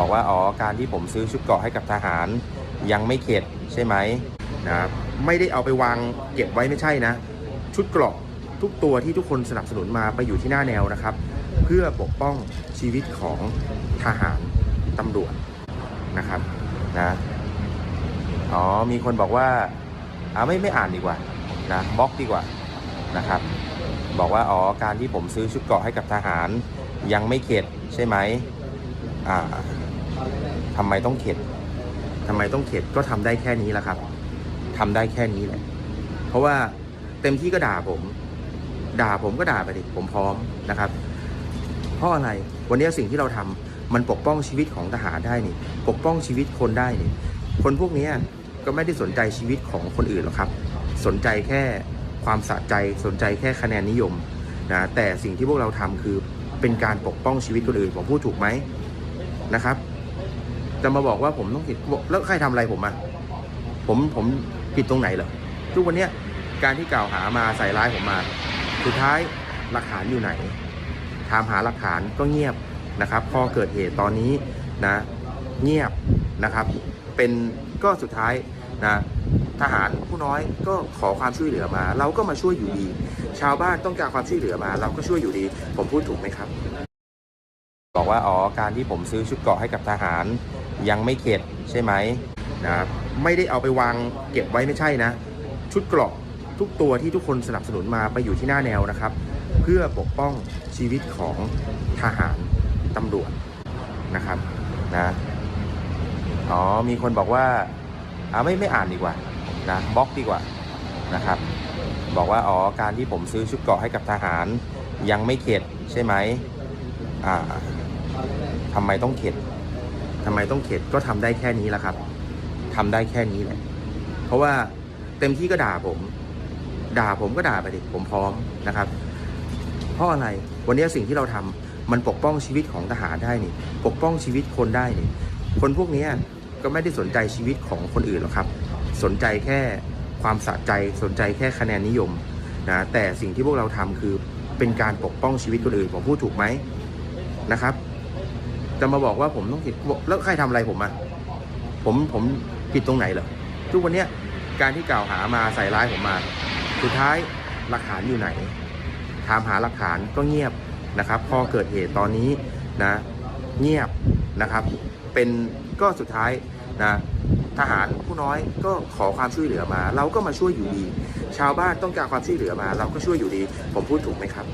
บอกว่าอ๋อการที่ผมซื้อชุดเกราะให้กับทหาร ยังไม่เข็ดใช่ไหมนะไม่ได้เอาไปวางเก็บไว้ไม่ใช่นะ ชุดเกราะทุกตัวที่ทุกคนสนับสนุนมาไปอยู่ที่หน้าแนวนะครับ เพื่อปกป้องชีวิตของทหารตำรวจนะครับนะอ๋อมีคนบอกว่าอ่าไม่ไม่อ่านดีกว่านะบล็อกดีกว่านะครับ บอกว่าอ๋อการที่ผมซื้อชุดเกราะให้กับทหาร ยังไม่เข็ดใช่ไหมอ่า ทำไมต้องเข็ดทำไมต้องเข็ดก็ทำได้แค่นี้แหละครับทำได้แค่นี้แหละ เพราะว่าเต็มที่ก็ด่าผม ด่าผมก็ด่าไปดิผมพร้อมนะครับ เพราะอะไรวันนี้สิ่งที่เราทำมันปกป้องชีวิตของทหารได้นี่ ปกป้องชีวิตคนได้นี่ คนพวกนี้ก็ไม่ได้สนใจชีวิตของคนอื่นหรอกครับ สนใจแค่ความสะใจสนใจแค่คะแนนนิยมนะแต่สิ่งที่พวกเราทำคือเป็นการปกป้องชีวิตคนอื่นผมพูดถูกไหมนะครับ จะมาบอกว่าผมต้องผิดแล้วใครทำอะไรผมอะผมผมผิดตรงไหนเหรอทุกวันเนี้ยการที่กล่าวหามาใส่ร้ายผมมา สุดท้ายหลักฐานอยู่ไหน ถามหาหลักฐานก็เงียบนะครับ พอเกิดเหตุตอนนี้นะเงียบนะครับ เป็นก็สุดท้ายนะทหารผู้น้อยก็ขอความช่วยเหลือมา เราก็มาช่วยอยู่ดี ชาวบ้านต้องการความช่วยเหลือมา เราก็ช่วยอยู่ดี ผมพูดถูกไหมครับ บอกว่าอ๋อการที่ผมซื้อชุดเกราะให้กับทหาร ยังไม่เข็ดใช่ไหมนะไม่ได้เอาไปวางเก็บไว้ไม่ใช่นะ ชุดเกราะทุกตัวที่ทุกคนสนับสนุนมาไปอยู่ที่หน้าแนวนะครับ เพื่อปกป้องชีวิตของทหารตำรวจนะครับนะอ๋อมีคนบอกว่าอ่าไม่ไม่อ่านดีกว่านะบล็อกดีกว่านะครับ บอกว่าอ๋อการที่ผมซื้อชุดเกราะให้กับทหารยังไม่เข็ดใช่ไหมอ่า ทำไมต้องเข็ดทำไมต้องเข็ดก็ทำได้แค่นี้แหละครับทำได้แค่นี้แหละ เพราะว่าเต็มที่ก็ด่าผม ด่าผมก็ด่าไปดิผมพร้อมนะครับ เพราะอะไรวันนี้สิ่งที่เราทำมันปกป้องชีวิตของทหารได้นี่ ปกป้องชีวิตคนได้นี่ คนพวกนี้ก็ไม่ได้สนใจชีวิตของคนอื่นหรอกครับ สนใจแค่ความสะใจสนใจแค่คะแนนนิยมนะแต่สิ่งที่พวกเราทำคือเป็นการปกป้องชีวิตคนอื่นผมพูดถูกไหมนะครับ จะมาบอกว่าผมต้องผิดแล้วใครทำอะไรผมอะผมผมผิดตรงไหนเหรอทุกวันเนี้ยการที่กล่าวหามาใส่ร้ายผมมา สุดท้ายหลักฐานอยู่ไหน ถามหาหลักฐานก็เงียบนะครับ พอเกิดเหตุตอนนี้นะ เงียบนะครับ เป็นก็สุดท้ายนะทหารผู้น้อยก็ขอความช่วยเหลือมา เราก็มาช่วยอยู่ดี ชาวบ้านต้องการความช่วยเหลือมา เราก็ช่วยอยู่ดี ผมพูดถูกไหมครับ